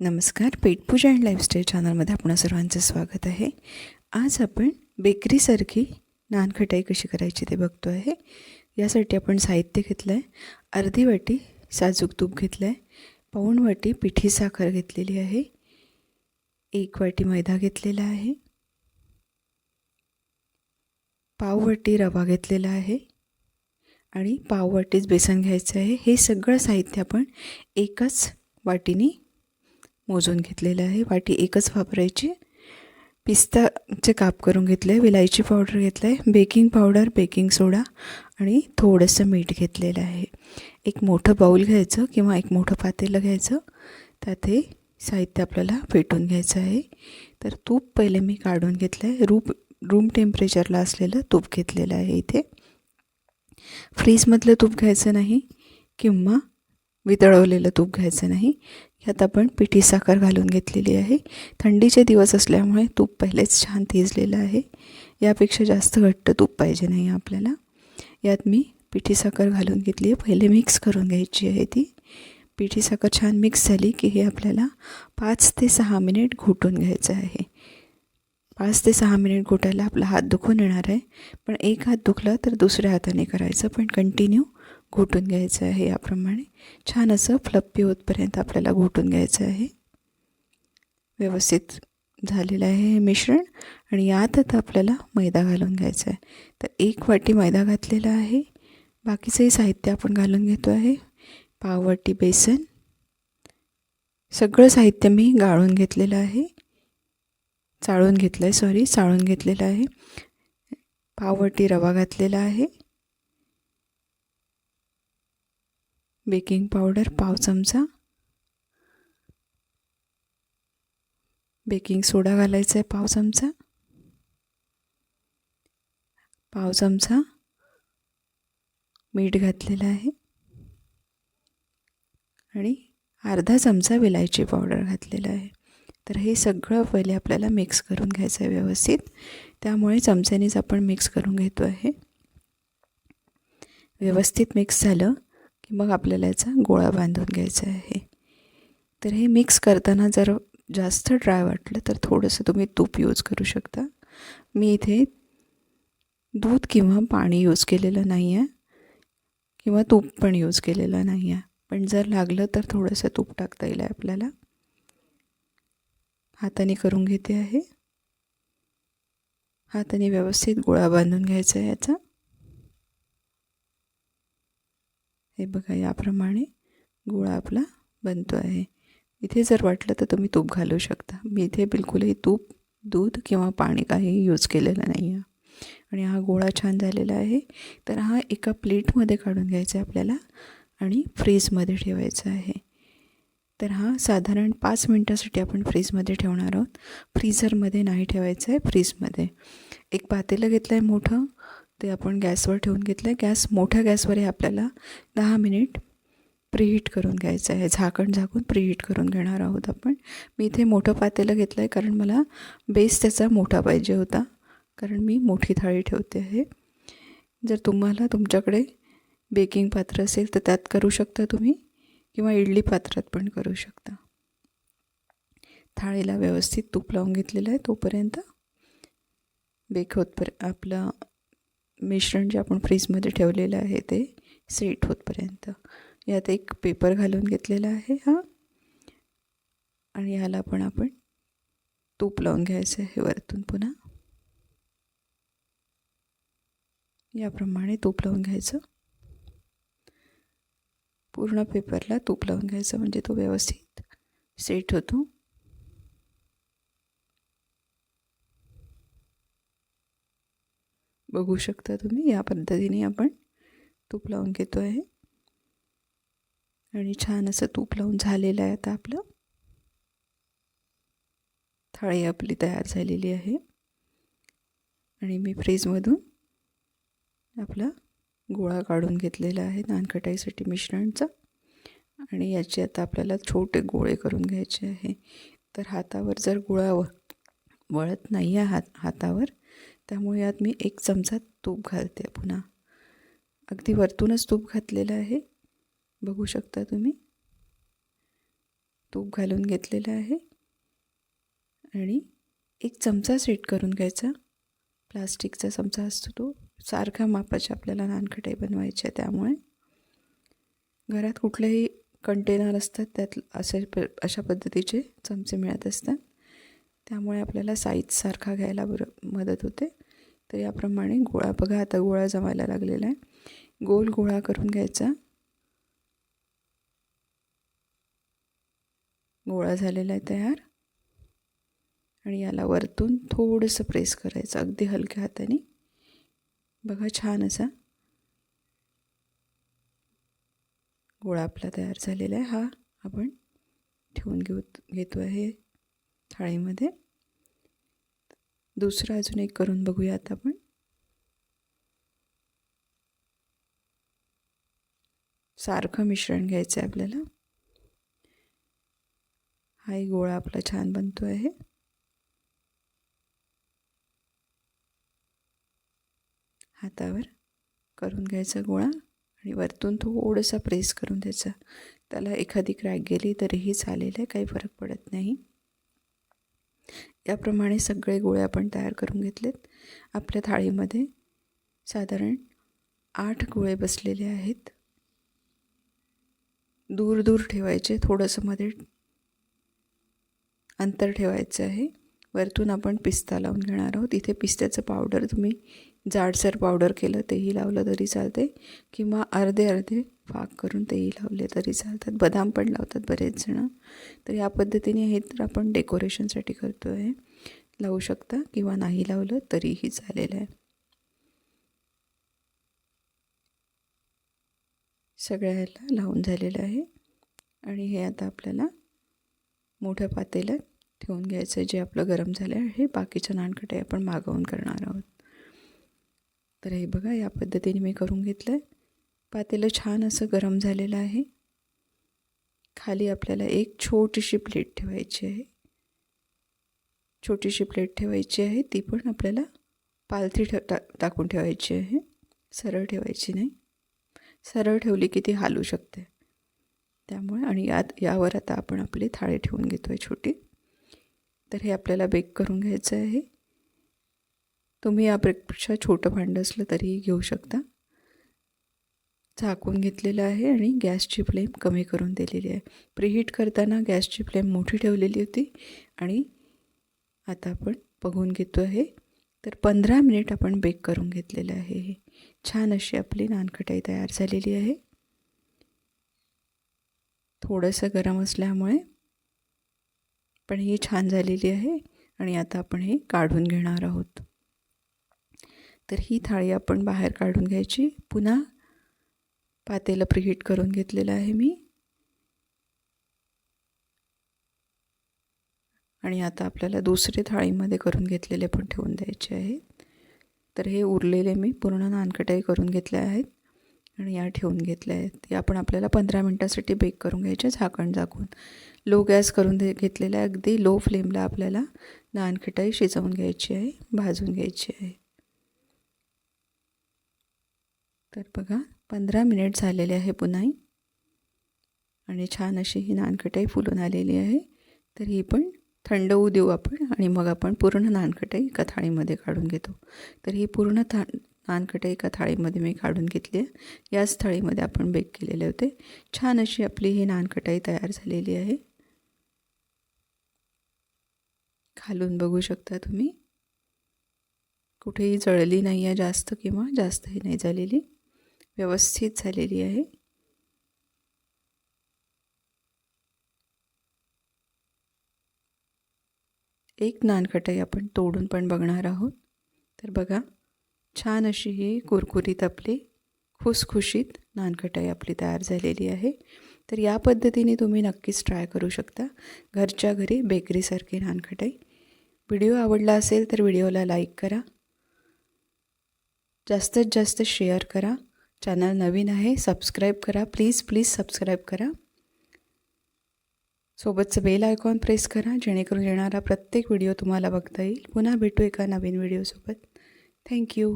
नमस्कार पेटपूजा and lifestyle चॅनलमध्ये आपणा सर्वांचं स्वागत आहे. आज आपण बेकरीसारखी नानखटाई कशी करायची ते बघतो आहे. यासाठी आपण साहित्य घेतलं आहे अर्धी वाटी साजूक तूप घेतलं आहे पाऊण वाटी पिठी साखर घेतलेली आहे एक वाटी मैदा घेतलेला आहे पाव वाटी रवा घेतलेला आहे आणि पाव वाटीच बेसन घ्यायचं आहे. हे सगळं साहित्य आपण एकाच वाटीने मोजून घेतलेलं आहे. वाटी एकच वापरायची. पिस्ताचे काप करून घेतले. विलायची पावडर घेतलं. आहे बेकिंग पावडर बेकिंग सोडा आणि थोडंसं मीठ घेतलेलं आहे. एक मोठं बाऊल घ्यायचं किंवा एक मोठं पातेलं घ्यायचं. त्यात हे साहित्य आपल्याला फेटून घ्यायचं आहे. तर तूप पहिले मी काढून घेतलं. आहे रूप रूम टेम्परेचरला असलेलं तूप घेतलेलं आहे इथे. फ्रीजमधलं तूप घ्यायचं नाही किंवा वितळवलेलं तूप घ्यायचं नाही. ह्यात आपण पिठी साखर घालून घेतलेली आहे. थंडीचे दिवस असल्यामुळे तूप पहिलेच छान तेजलेलं आहे. यापेक्षा जास्त घट्ट तूप पाहिजे नाही आपल्याला. यात मी पिठी साखर घालून घेतली आहे. पहिले मिक्स करून घ्यायची आहे ती. पिठी साखर छान मिक्स झाली की हे आपल्याला पाच ते सहा मिनिट घोटून घ्यायचं आहे. पाच ते सहा मिनिट घोटायला आपला हात दुखून येणार आहे. पण एक हात दुखला तर दुसऱ्या हाताने करायचं. पण कंटिन्यू घोटून घ्यायचं आहे याप्रमाणे. छान असं फ्लप्पी होतपर्यंत आपल्याला घोटून घ्यायचं आहे. व्यवस्थित झालेलं आहे हे मिश्रण आणि यात आता आपल्याला मैदा घालून घ्यायचा आहे. तर एक वाटी मैदा घातलेला आहे. बाकीचंही साहित्य आपण घालून घेतो आहे. पाववाटी बेसन. सगळं साहित्य मी गाळून घेतलेलं आहे. चाळून घेतलं आहे सॉरी चाळून घेतलेलं आहे. पाववाटी रवा घातलेला आहे. बेकिंग पावडर पाव चमचा. बेकिंग सोडा घालायचा आहे पाव चमचा. पाव चमचा मीठ घातलेलं आहे. आणि अर्धा चमचा विलायची पावडर घातलेला आहे. तर हे सगळं पहिले आपल्याला मिक्स करून घ्यायचं आहे व्यवस्थित. त्यामुळे चमच्यानेच आपण मिक्स करून घेतो आहे. व्यवस्थित मिक्स झालं की मग आपल्याला याचा गोळा बांधून घ्यायचा आहे. तर हे मिक्स करताना जर जास्त ड्राय वाटलं तर थोडंसं तुम्ही तूप यूज करू शकता. मी इथे दूध किंवा पाणी यूज केलेलं नाही आहे किंवा तूप पण यूज केलेलं नाही आहे पण जर लागलं तर थोडंसं तूप टाकता येईल आपल्याला. हाताने करून घेते आहे. हाताने व्यवस्थित गोळा बांधून घ्यायचा आहे याचा. हे बघा याप्रमाणे गोळा आपला बनतो आहे. इथे जर वाटलं तर तुम्ही तूप घालू शकता. मी इथे बिलकुलही तूप दूध किंवा पाणी काही यूज केलेलं नाही आहे आणि हा गोळा छान झालेला आहे. तर हा एका प्लेटमध्ये काढून घ्यायचा आहे आपल्याला आणि फ्रीजमध्ये ठेवायचा आहे. तर हा साधारण पाच मिनटासाठी आपण फ्रीजमध्ये ठेवणार आहोत. फ्रीझरमध्ये नाही ठेवायचं आहे फ्रीजमध्ये. एक पातेलं घेतलं आहे मोठं. ते आपण गॅसवर ठेवून घेतलं आहे गॅस मोठ्या गॅसवर हे आपल्याला. दहा मिनिट प्रीहीट करून घ्यायचं आहे. झाकण झाकून प्रीहीट करून घेणार आहोत आपण. मी इथे मोठं पातेलं घेतलं आहे कारण मला बेस त्याचा मोठा पाहिजे होता. कारण मी मोठी थाळी ठेवते आहे. जर तुम्हाला तुमच्याकडे बेकिंग पात्र असेल तर त्यात करू शकता तुम्ही किंवा इडली पात्रात पण करू शकता. थाळीला व्यवस्थित तूप लावून घेतलेलं आहे तोपर्यंत. बेक होतपर्यंत आपलं मिश्रण जे आपण फ्रीजमध्ये ठेवलेलं आहे ते सेट होतपर्यंत. यात एक पेपर घालून घेतलेला आहे हा. आणि ह्याला पण आपण तूप लावून घ्यायचं आहे वरतून पुन्हा. याप्रमाणे तूप लावून घ्यायचं. पूर्ण पेपरला तूप लावून घ्यायचं म्हणजे तो व्यवस्थित सेट होतो. बघू शकता तुम्ही या पद्धतीने आपण तूप लावून घेतो आहे. आणि छान असं तूप लावून झालेलं आहे आता आपलं. थाळी आपली तयार झालेली आहे. आणि मी फ्रीजमधून आपला गोळा काढून घेतलेला आहे नानकटाईसाठी मिश्रणचा. आणि याचे आता आपल्याला छोटे गोळे करून घ्यायचे आहे. तर हातावर जर गोळा व वळत नाही आहे हात हातावर त्यामुळे यात मी एक चमचा तूप घालते पुन्हा. अगदी वरतूनच तूप घातलेलं आहे. बघू शकता तुम्ही. तूप घालून घेतलेलं आहे. आणि एक चमचा सेट करून घ्यायचा. प्लास्टिकचा चमचा असतो तो. सारख्या मापाचे आपल्याला नानखटाई बनवायचे आहे त्यामुळे. घरात कुठलेही कंटेनर असतात त्यात असे प अशा पद्धतीचे चमचे मिळत असतात. त्यामुळे आपल्याला साईज सारखा घ्यायला बरं मदत होते. तर याप्रमाणे गोळा बघा आता गोळा जमायला लागलेला आहे. गोल गोळा करून घ्यायचा. गोळा झालेला आहे तयार. आणि याला वरतून थोडंसं प्रेस करायचं अगदी हलक्या हाताने. बघा छान असा. गोळा आपला तयार झालेला आहे. हा आपण ठेवून घेऊ घेतो आहे थाळीमध्ये. दुसरं अजून एक करून बघूया आता आपण. सारखं मिश्रण घ्यायचं आहे आपल्याला. हाही गोळा आपला छान बनतो आहे. हातावर करून घ्यायचा गोळा आणि वरतून थोडंसं प्रेस करून द्यायचा. त्याला एखादी क्रॅक गेली तरीही चालेल आहे काही फरक पडत नाही. याप्रमाणे सगळे गोळे आपण तयार करून घेतलेत. आपल्या थाळीमध्ये साधारण आठ गोळे बसलेले आहेत. दूर दूर ठेवायचे थोडंसं मध्ये अंतर ठेवायचं आहे. वरतून आपण पिस्ता लावून घेणार आहोत. इथे पिस्त्याचं पावडर तुम्ही जाडसर पावडर केलं तेही लावलं तरी चालते किंवा अर्धे अर्धे पाक करून तेही लावले तरी चालतात. बदाम पण लावतात बरेच जणं. तर या पद्धतीने हे तर आपण डेकोरेशनसाठी करतो आहे लावू शकता किंवा नाही लावलं तरीही चालेल आहे. सगळ्याला लावून झालेलं आहे. आणि हे आता आपल्याला मोठ्या पातेल्यात ठेवून घ्यायचं आहे जे आपलं गरम झालं आहे. हे बाकीच्या नानकटे आपण मागवून करणार आहोत. तर हे बघा या पद्धतीने मी करून घेतलं आहे पातेलं छान असं गरम झालेलं आहे. खाली आपल्याला एक छोटीशी प्लेट ठेवायची आहे. छोटीशी प्लेट ठेवायची आहे. ती पण आपल्याला पालथी ठेव टा टाकून ठेवायची आहे. सरळ ठेवायची नाही. सरळ ठेवली की ती हालू शकते. त्यामुळे आणि यात यावर आता आपण आपली थाळी ठेवून घेतो आहे छोटी. तर हे आपल्याला बेक करून घ्यायचं आहे. तुम्ही यापेक्षा छोटं भांडं असलं तरीही घेऊ शकता. झाकून घेतलेलं आहे आणि गॅसची फ्लेम कमी करून दिलेली आहे. प्रीहीट करताना गॅसची फ्लेम मोठी ठेवलेली होती आणि आता आपण बघून घेतो आहे तर पंधरा मिनिट आपण बेक करून घेतलेलं आहे हे. छान अशी आपली नानखटाई तयार झालेली आहे. थोडंसं गरम असल्यामुळे पण ही छान झालेली आहे आणि आता आपण हे काढून घेणार आहोत. तर ही थाळी आपण बाहेर काढून घ्यायची. पुन्हा पातेलं प्रिहीट करून घेतलेलं आहे मी. आणि आता आपल्याला दुसरे थाळीमध्ये करून घेतलेले पण ठेवून द्यायचे आहेत तर हे उरलेले मी पूर्ण नानकटाई करून घेतले आहेत आणि या ठेवून घेतल्या आहेत. या आपण आपल्याला पंधरा मिनटासाठी बेक करून घ्यायचे झाकण झाकून. लो गॅस करून दे घेतलेला अगदी लो फ्लेमला आपल्याला नानखटाई शिजवून घ्यायची आहे भाजून घ्यायची आहे. तर बघा पंधरा मिनिट झालेले आहे पुन्हाही आणि छान अशी ही नानकटाई फुलून आलेली आहे. तर ही पण थंड होऊ देऊ आपण आणि मग आपण पूर्ण नानकटाई एका थाळीमध्ये काढून घेतो. तर ही पूर्ण था नानकटाई एका थाळीमध्ये मी काढून घेतली आहे. याच थाळीमध्ये आपण बेक केलेले होते. छान अशी आपली ही नानकटाई तयार झालेली आहे. खालून बघू शकता तुम्ही. कुठेही जळली नाही आहे जास्त किंवा जास्तही नाही झालेली. व्यवस्थित झालेली आहे. एक नानकटाई आपण तोडून पण बघणार आहोत. तर बघा छान अशी ही कुरकुरीत आपली खुसखुशीत नानकटाई आपली तयार झालेली आहे. तर या पद्धतीने तुम्ही नक्कीच ट्राय करू शकता. घरच्या घरी बेकरीसारखी नानखटाई. व्हिडिओ आवडला असेल तर व्हिडिओला लाईक करा. जास्तीत जास्त शेअर करा. चॅनल नवीन आहे सबस्क्राईब करा. प्लीज प्लीज सबस्क्राईब करा. सोबतचं बेल आयकॉन प्रेस करा जेणेकरून येणारा प्रत्येक व्हिडिओ तुम्हाला बघता येईल. पुन्हा भेटू एका नवीन व्हिडिओसोबत थँक्यू